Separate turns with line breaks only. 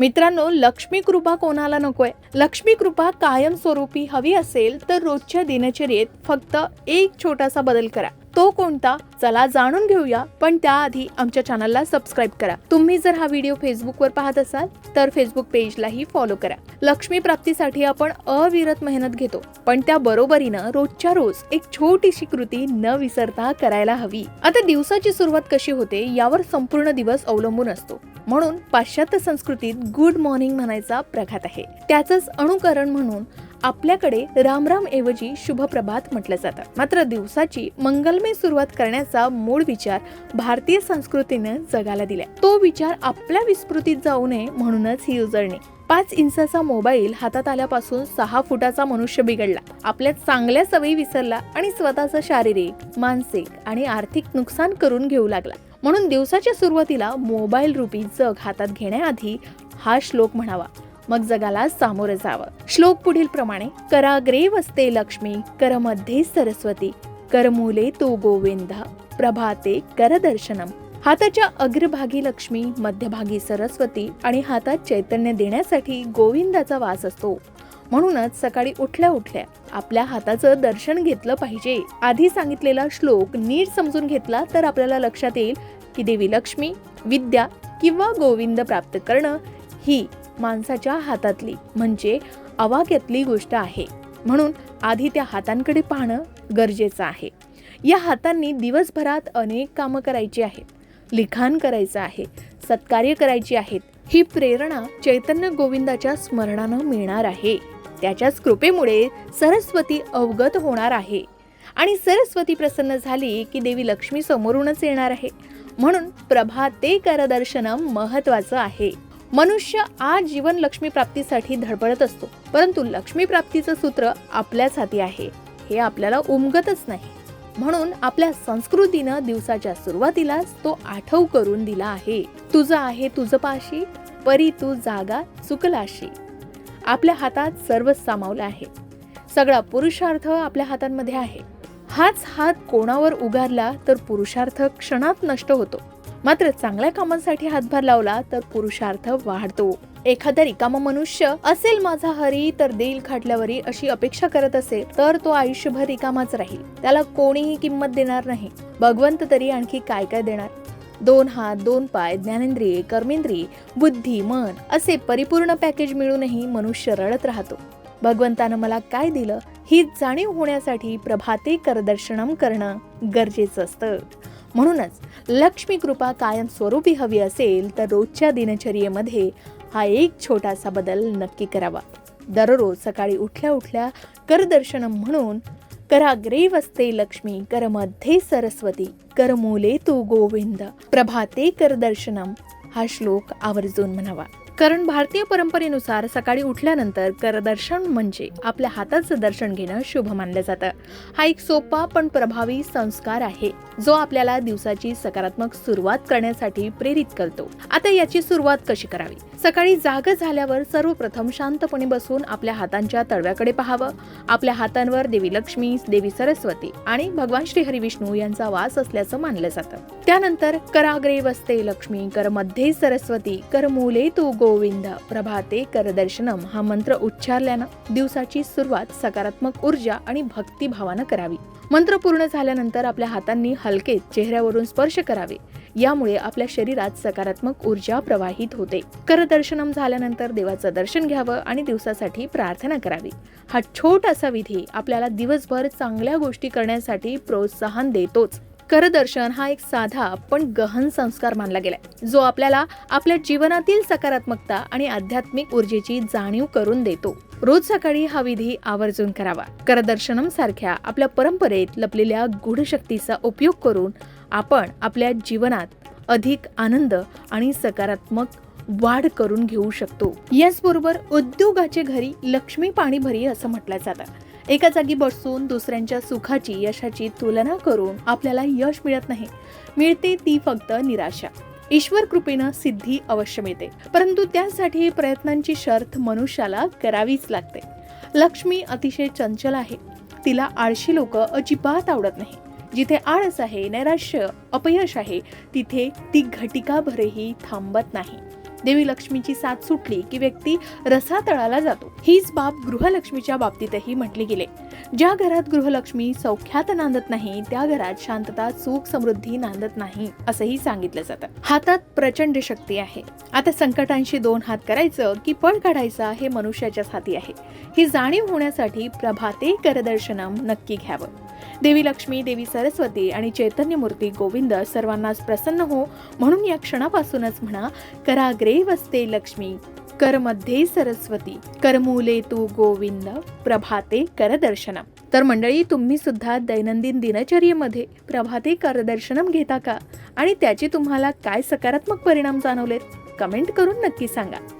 मित्रांनो लक्ष्मी कृपा कोणाला नकोय? लक्ष्मी कृपा कायमस्वरूपी हवी असेल तर रोजच्या दिनचर्येत फक्त एक छोटासा बदल करा. तो कोणता? चला जाणून घेऊया पण त्याआधी आमच्या चॅनलला सबस्क्राईब करा. तुम्ही जर हा व्हिडिओ फेसबुकवर पाहत असाल तर फेसबुक पेजलाही फॉलो करा. लक्ष्मी प्राप्तीसाठी आपण अविरत मेहनत घेतो पण त्या बरोबरीनं रोजच्या रोज एक छोटीशी कृती न विसरता करायला हवी. आता दिवसाची सुरुवात कशी होते यावर संपूर्ण दिवस अवलंबून असतो. म्हणून पाश्चात्य संस्कृतीत गुड मॉर्निंग म्हणायचा प्रघात आहे. त्याचंच अनुकरण म्हणून आपल्याकडे रामराम ऐवजी शुभप्रभात म्हटलं जातं. मात्र दिवसाची मंगलमय सुरुवात करण्याचा मूळ विचार भारतीय संस्कृतीने जगाला दिलाय. तो विचार आपल्या विस्मृतीत जाऊ नये म्हणूनच ही उजळणी. पाच इंचाचा मोबाईल हातात आल्यापासून सहा फुटाचा मनुष्य बिघडला. आपल्या चांगल्या सवयी विसरला आणि स्वतःचं शारीरिक मानसिक आणि आर्थिक नुकसान करून घेऊ लागला. म्हणून दिवसाच्या सुरुवातीला मोबाईल रूपी जग हातात घेण्याआधी हा श्लोक म्हणावा. मग जगाला सामोरं जावं. श्लोक पुढील प्रमाणे कराग्रे वसते लक्ष्मी करमध्ये सरस्वती करमूले तो गोविंद प्रभाते करदर्शनम हाताच्या अग्रभागी लक्ष्मी मध्यभागी सरस्वती आणि हातात चैतन्य देण्यासाठी गोविंदाचा वास असतो. म्हणूनच सकाळी उठल्या उठल्या आपल्या हाताचं दर्शन घेतलं पाहिजे. आधी सांगितलेला श्लोक नीट समजून घेतला तर आपल्याला लक्षात येईल की देवी लक्ष्मी विद्या किंवा गोविंद प्राप्त करणं ही माणसाच्या हातातली म्हणजे अवाक्यातली गोष्ट आहे. म्हणून आधी त्या हातांकडे पाहणं गरजेचं आहे. या हातांनी दिवसभरात अनेक कामं करायची आहेत. लिखाण करायचं आहे. सत्कार्य करायची आहेत. ही प्रेरणा चैतन्य गोविंदाच्या स्मरणानं मिळणार आहे. त्याच्याच कृपेमुळे सरस्वती अवगत होणार आहे. आणि सरस्वती प्रसन्न झाली की देवी लक्ष्मी समोरूनच येणार आहे. म्हणून प्रभाते करदर्शनम महत्वाचं आहे. मनुष्य आज जीवन लक्ष्मी प्राप्तीसाठी धडपडत असतो. परंतु लक्ष्मी प्राप्तीचं सूत्र आपल्याच हाती आहे. हे आपल्याला उमगतच नाही. म्हणून आपल्या संस्कृतीनं दिवसाच्या सुरुवातीलाच तो आठव करून दिला आहे. तुझं आहे तुझं पाशी परी तू जागा चुकलाशी आपल्या हातात सर्वच सामावलं आहे. सगळा पुरुषार्थ आपल्या हातांमध्ये आहे. हाच हात कोणावर उगारला तर पुरुषार्थ क्षणात नष्ट होतो. मात्र चांगल्या कामांसाठी हातभार लावला तर पुरुषार्थ वाढतो. एखादा रिकामा मनुष्य असेल माझा हरी तर देईल खाटल्यावरी अशी अपेक्षा करत असेल तर तो आयुष्यभर रिकामाच राहील. त्याला कोणीही किंमत देणार नाही. भगवंत तरी आणखी काय काय देणार? दोन हात दोन पाय ज्ञानेंद्रिये कर्मेंद्रिये बुद्धी मन असे परिपूर्ण पॅकेज मिळूनही मनुष्य रडत राहतो. भगवंतानं मला काय दिलं ही जाणीव होण्यासाठी प्रभाते करदर्शनम करणं गरजेचं असतं. म्हणूनच लक्ष्मी कृपा कायम स्वरूपी हवी असेल तर रोजच्या दिनचर्येमध्ये हा एक छोटासा बदल नक्की करावा. दररोज सकाळी उठल्या उठल्या करदर्शनम म्हणून कराग्रे वसते लक्ष्मी करमध्ये सरस्वती करमूले तू गोविंद प्रभाते करदर्शनम हा श्लोक आवर्जून म्हणावा कारण भारतीय परंपरेनुसार सकाळी उठल्यानंतर करदर्शन म्हणजे आपल्या हाताचं दर्शन घेणं शुभ मानलं जातं. हा एक सोपा पण प्रभावी संस्कार आहे जो आपल्याला दिवसाची सकारात्मक सुरुवात करण्यासाठी प्रेरित करतो. आता याची सुरुवात कशी करावी? सकाळी जाग झाल्यावर सर्वप्रथम शांतपणे बसून आपल्या हातांच्या तळव्याकडे पाहावं. आपल्या हातांवर देवी लक्ष्मी देवी सरस्वती आणि भगवान श्री हरी विष्णू यांचा वास असल्याचं मानलं जातं. त्यानंतर कराग्रे वसते लक्ष्मी कर मध्ये सरस्वती कर मूले तू गोविंद प्रभाते करदर्शनम हा मंत्र उच्चारल्यानं दिवसाची सुरुवात सकारात्मक ऊर्जा आणि भक्तिभावानं करावी. मंत्र पूर्ण झाल्यानंतर आपल्या हातांनी हलके चेहऱ्यावरून स्पर्श करावे. यामुळे आपल्या शरीरात सकारात्मक ऊर्जा प्रवाहित होते. करदर्शनम झाल्यानंतर देवाचं दर्शन घ्यावं आणि दिवसासाठी प्रार्थना करावी. हा छोटासा विधी आपल्याला दिवसभर चांगल्या गोष्टी करण्यासाठी प्रोत्साहन देतोच. करदर्शन हा एक साधा पण गहन संस्कार मानला गेलाय. जो आपल्याला आपल्या जीवनातील सकारात्मकता आणि आध्यात्मिक ऊर्जेची जाणीव करून देतो. रोज सकाळी हा विधी आवर्जून करावा. करदर्शनम सारख्या आपल्या परंपरेत लपलेल्या गूढशक्तीचा उपयोग करून आपण आपल्या जीवनात अधिक आनंद आणि सकारात्मक वाढ करून घेऊ शकतो. याचबरोबर उद्योगाचे घरी लक्ष्मी पाणी भरी असं म्हटलं जातं. एका जागी बसून दुसऱ्यांच्या सुखाची यशाची तुलना करून आपल्याला यश मिळत नाही. मिळते ती फक्त निराशा. ईश्वर कृपेनं सिद्धी अवश्य मिळते. परंतु त्यासाठी प्रयत्नांची शर्त मनुष्याला करावीच लागते. लक्ष्मी अतिशय चंचल आहे. तिला आळशी लोक अजिबात आवडत नाही. जिथे आळस आहे नैराश्य अपयश आहे तिथे ती घटिका भरेही थांबत नाही. देवी लक्ष्मीची साथ सुटली की व्यक्ती रसातळाला जातो. हीच बाब गृहलक्ष्मीच्या बाबतीतही म्हटली गेले. ज्या घरात गृहलक्ष्मी सौख्यात नांदत नाही त्या घरात शांतता सुख समृद्धी नांदत नाही असंही सांगितलं जातं. हातात प्रचंड शक्ती आहे. आता संकटांशी दोन हात करायचं की पळ काढायचा हे मनुष्याच्याच हाती आहे. ही जाणीव होण्यासाठी प्रभाते करदर्शनम नक्की घ्यावं. देवी लक्ष्मी देवी सरस्वती आणि चैतन्यमूर्ती गोविंद सर्वांनाच प्रसन्न हो म्हणून या क्षणापासूनच म्हणा कराग्रे वसते लक्ष्मी करमध्ये सरस्वती करमूले तू गोविंद प्रभाते करदर्शनम तर मंडळी तुम्ही सुद्धा दैनंदिन दिनचर्येमध्ये प्रभाते करदर्शनम घेता का? आणि त्याचे तुम्हाला काय सकारात्मक परिणाम जाणवलेत? कमेंट करून नक्की सांगा.